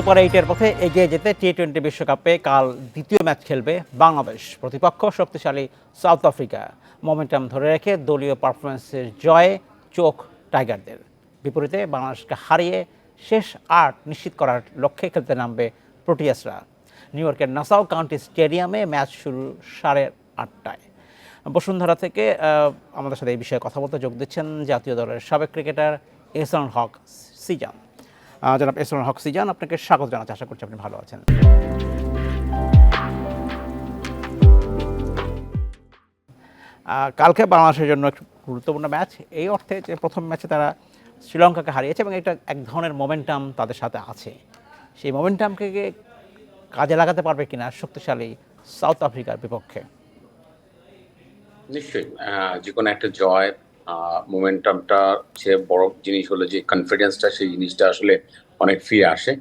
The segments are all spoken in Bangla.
সুপার এইটের পথে এগিয়ে যেতে টি টোয়েন্টি বিশ্বকাপে কাল দ্বিতীয় ম্যাচ খেলবে বাংলাদেশ। প্রতিপক্ষ শক্তিশালী সাউথ আফ্রিকা। মোমেন্টাম ধরে রেখে দলীয় পারফরমেন্সের জয়ে চোখ টাইগারদের। বিপরীতে বাংলাদেশকে হারিয়ে শেষ আট নিশ্চিত করার লক্ষ্যে খেলতে নামবে প্রোটিয়াসরা। নিউ ইয়র্কের নাসাও কাউন্টি স্টেডিয়ামে ম্যাচ শুরু সাড়ে আটটায়। বসুন্ধরা থেকে আমাদের সাথে এই বিষয়ে কথা বলতে যোগ দিচ্ছেন জাতীয় দলের সাবেক ক্রিকেটার এহসান হক সিজান। জনাব এহসান হক সিজান, আপনাকে স্বাগত জানাচ্ছি। আশা করছি আপনি ভালো আছেন। কালকে বাংলাদেশের জন্য একটু গুরুত্বপূর্ণ ম্যাচ। এই অর্থে যে প্রথম ম্যাচে তারা শ্রীলঙ্কাকে হারিয়েছে এবং এটা এক ধরনের মোমেন্টাম তাদের সাথে আছে। সেই মোমেন্টামকে কাজে লাগাতে পারবে কিনা শক্তিশালী সাউথ আফ্রিকার বিপক্ষে? নিশ্চয়ই। যে কোনো একটা জয় মোমেন্টামটা সে বড় জিনিস হলো যে কনফিডেন্সটা সেই জিনিসটা আসলে অনেক ফিরে আসে।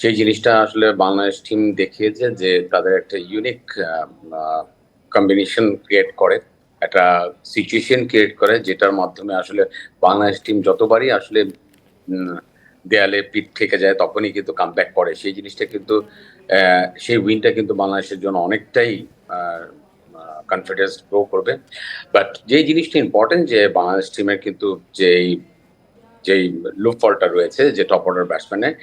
সেই জিনিসটা আসলে বাংলাদেশ টিম দেখিয়েছে যে তাদের একটা ইউনিক কম্বিনেশন ক্রিয়েট করে, একটা সিচুয়েশন ক্রিয়েট করে, যেটার মাধ্যমে আসলে বাংলাদেশ টিম যতবারই আসলে দেয়ালে পিঠ থেকে যায়, তখনই কিন্তু কামব্যাক করে। সেই জিনিসটা কিন্তু সেই উইনটা কিন্তু বাংলাদেশের জন্য অনেকটাই কনফিডেন্স গ্রো করবে। বাট যেই জিনিসটা ইম্পর্টেন্ট যে বাংলাদেশ টিমের কিন্তু যেই যেই লুপ ফলটা রয়েছে যে টপ অর্ডার ব্যাটসম্যানের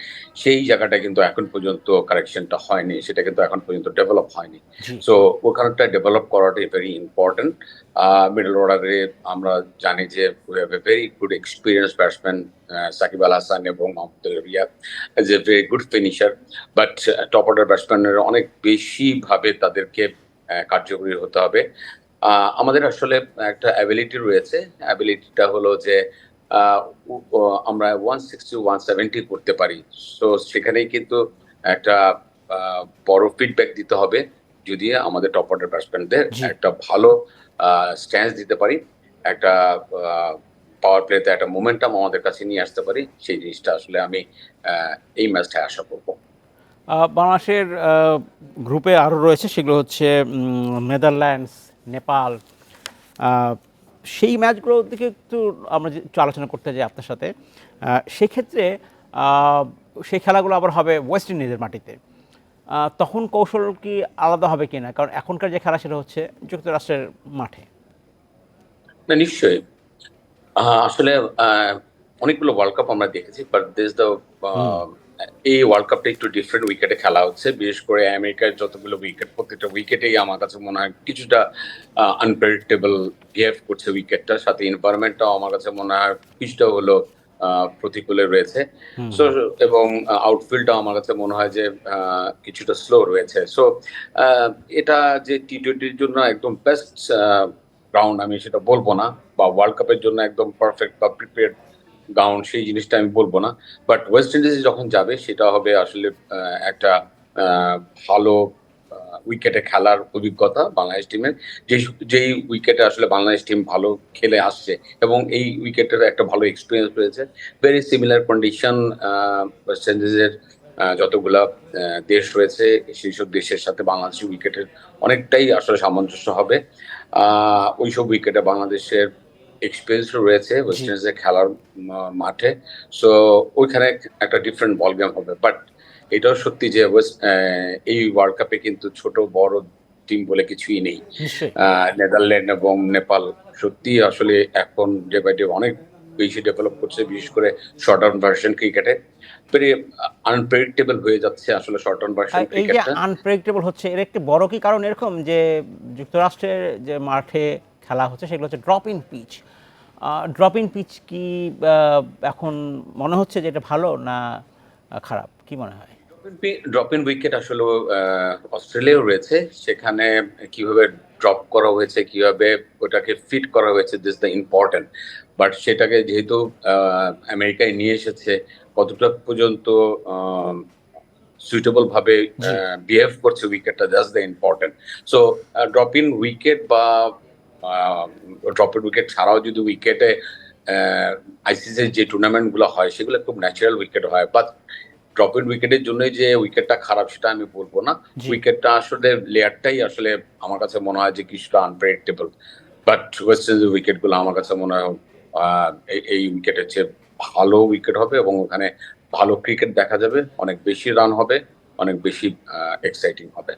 সেই জায়গাটা কিন্তু এখন পর্যন্ত কারেকশনটা হয়নি সেটা কিন্তু এখন পর্যন্ত ডেভেলপ হয়নি। সো ওখানটা ডেভেলপ করাটাই ভেরি ইম্পর্টেন্ট মিডল অর্ডারে আমরা জানি যে we have a very good experience batsman Shakib Al Hasan এবং Mohammad Riyad is a very good finisher but top order ব্যাটসম্যানের অনেক বেশিভাবে তাদেরকে কার্যকরী হতে হবে। আমাদের আসলে একটা অ্যাবিলিটি রয়েছে। অ্যাবিলিটিটা হলো যে আমরা ওয়ান সিক্সটি ওয়ান সেভেন্টি করতে পারি। সো সেখানেই কিন্তু একটা বড় ফিডব্যাক দিতে হবে। যদি আমাদের টপ অর্ডার ব্যাটসম্যানদের একটা ভালো স্ট্যান্স দিতে পারি একটা পাওয়ার প্লেতে একটা মোমেন্টাম আমাদের কাছে নিয়ে আসতে পারি সেই জিনিসটা আসলে আমি এই ম্যাচটায় আশা করব। বাংলাদেশের গ্রুপে আরও রয়েছে সেগুলো হচ্ছে নেদারল্যান্ডস নেপাল সেই ম্যাচগুলোর দিকে একটু আমরা একটু আলোচনা করতে যাই আপনার সাথে। সেক্ষেত্রে সেই খেলাগুলো আবার হবে ওয়েস্ট ইন্ডিজের মাটিতে। তখন কৌশল কি আলাদা হবে কিনা? কারণ এখনকার যে খেলা সেটা হচ্ছে যুক্তরাষ্ট্রের মাঠে। না নিশ্চয়ই। আসলে অনেকগুলো ওয়ার্ল্ড কাপ আমরা দেখেছি বাট দিস দ্য এই ওয়ার্ল্ড কাপটা একটু ডিফারেন্ট উইকেটে খেলা হচ্ছে। বিশেষ করে আমেরিকার যতগুলো উইকেট প্রত্যেকটা উইকেটেই আমার কাছে মনে হয় কিছুটা আনপ্রেডিক্টেবল বিহেভ করছে উইকেটটা সাথে। এনভায়রনমেন্টটাও আমার কাছে মনে হয় কিছুটা হলো প্রতিকূলে রয়েছে। সো এবং আউটফিল্ডটাও আমার কাছে মনে হয় যে কিছুটা স্লো রয়েছে। সো এটা যে টি টোয়েন্টির জন্য একদম বেস্ট গ্রাউন্ড আমি সেটা বলব না বা ওয়ার্ল্ড কাপের জন্য একদম পারফেক্ট বা প্রিপেয়ার্ড গ্রাউন্ড সেই জিনিসটা আমি বলব না। বাট ওয়েস্ট ইন্ডিজে যখন যাবে, সেটা হবে আসলে একটা ভালো উইকেটে খেলার অভিজ্ঞতা বাংলাদেশ টিমের যে যেই উইকেটে আসলে বাংলাদেশ টিম ভালো খেলে আসছে, এবং এই উইকেটের একটা ভালো এক্সপিরিয়েন্স রয়েছে। ভেরি সিমিলার কন্ডিশন ওয়েস্ট ইন্ডিজের যতগুলা দেশ রয়েছে, সেই সব দেশের সাথে বাংলাদেশি উইকেটের অনেকটাই আসলে সামঞ্জস্য হবে। ওইসব উইকেটে বাংলাদেশের এক্সপিরিয়েন্স রয়েছে ওয়েস্ট ইন্ডিজের খেলার মাঠে। সো ওইখানে একটা ডিফারেন্ট বল গেম হবে। বাট এটাও সত্যি যে ওয়েস্ট এই ওয়ার্ল্ড কাপে কিন্তু ছোট বড় টিম বলে কিছুই নেই। নেদারল্যান্ড এবং নেপাল সত্যি আসলে এখন ডে বাই ডে অনেক বেশি ডেভেলপ করছে বিশেষ করে শর্ট টার্ম ভার্সন ক্রিকেটে আনপ্রেডিক্টেবল হয়ে যাচ্ছে আসলে শর্ট টার্ম ভার্সন ক্রিকেটটা আনপ্রেডিক্টেবল হচ্ছে এর একটি বড় কি কারণ এরকম যে যুক্তরাষ্ট্রের যে মাঠে খেলা হচ্ছে সেগুলো হচ্ছে drop in pitch drop in pitch কি এখন মনে হচ্ছে যে এটা ভালো না খারাপ? কি মনে হয়? ড্রপ ইন উইকেট আসলে অস্ট্রেলিয়াও রয়েছে। সেখানে কীভাবে ড্রপ করা হয়েছে কীভাবে ওটাকে ফিট করা হয়েছে দিস দ্য ইম্পর্টেন্ট বাট সেটাকে যেহেতু আমেরিকায় নিয়ে এসেছে কতটা পর্যন্ত সুইটেবল ভাবে বিহেভ করছে উইকেটটা that's the important so drop in wicket বা ড্রপ ইন উইকেট ছাড়াও যদি উইকেটে আইসিসির যে টুর্নামেন্টগুলো হয় সেগুলো খুব ন্যাচারাল উইকেট হয়। বাট ড্রপ ইন উইকেটের জন্যই যে উইকেটটা খারাপ সেটা আমি বলব না। উইকেটটা আসলে লেয়ারটাই আসলে আমার কাছে মনে হয় যে কিছুটা আনপ্রেডিক্টেবল বাট ওয়েস্ট ইন্ডিজের উইকেটগুলো আমার কাছে মনে হয় এই- উইকেটের চেয়ে ভালো উইকেট হবে এবং ওখানে ভালো ক্রিকেট দেখা যাবে। অনেক বেশি রান হবে অনেক বেশি এক্সাইটিং হবে।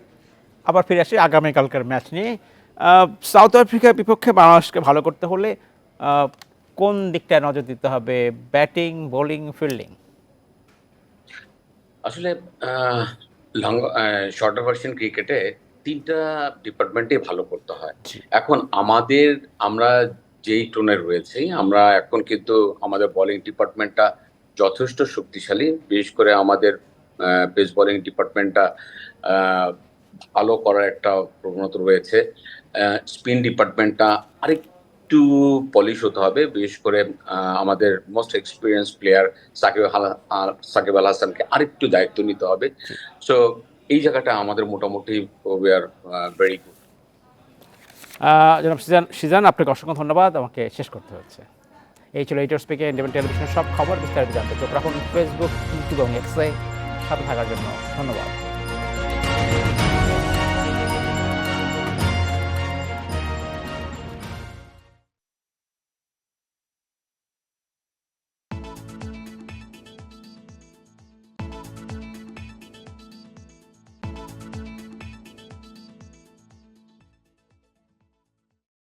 আবার ফিরে আসি আগামীকালকার ম্যাচ নিয়ে। সাউথ আফ্রিকার বিপক্ষে বাংলাদেশকে ভালো করতে হলে কোন দিকটায় নজর দিতে হবে? ব্যাটিং বোলিং ফিল্ডিং আসলে শর্টার ভার্সন ক্রিকেটে তিনটা ডিপার্টমেন্টে ভালো করতে হয়। এখন আমাদের আমরা যেই টোনে রয়েছে আমরা এখন কিন্তু আমাদের বোলিং ডিপার্টমেন্টটা যথেষ্ট শক্তিশালী। বিশেষ করে আমাদের পেস বোলিং ডিপার্টমেন্টটা ভালো করার একটা প্রবণতা রয়েছে। স্পিন ডিপার্টমেন্টটা আরেকটু পলিশ হতে হবে, বিশেষ করে আমাদের most experience player Shakib Shakib Al হাসানকে আরেকটু দায়িত্ব নিতে হবে। সো এই জায়গাটা আমাদের মোটামুটি উই আর ভেরি গুড জনাব সিজান সিজান, আপনাকে অসংখ্য ধন্যবাদ। আমাকে শেষ করতে হচ্ছে। এই ছিল এইটার স্পিকে ইন্ডিপেন্ডেন্ট টেলিভিশনের সব খবর বিস্তারিত জানতে চোখ রাখুন ফেসবুক এবং এক্সে সাথে থাকার জন্য ধন্যবাদ।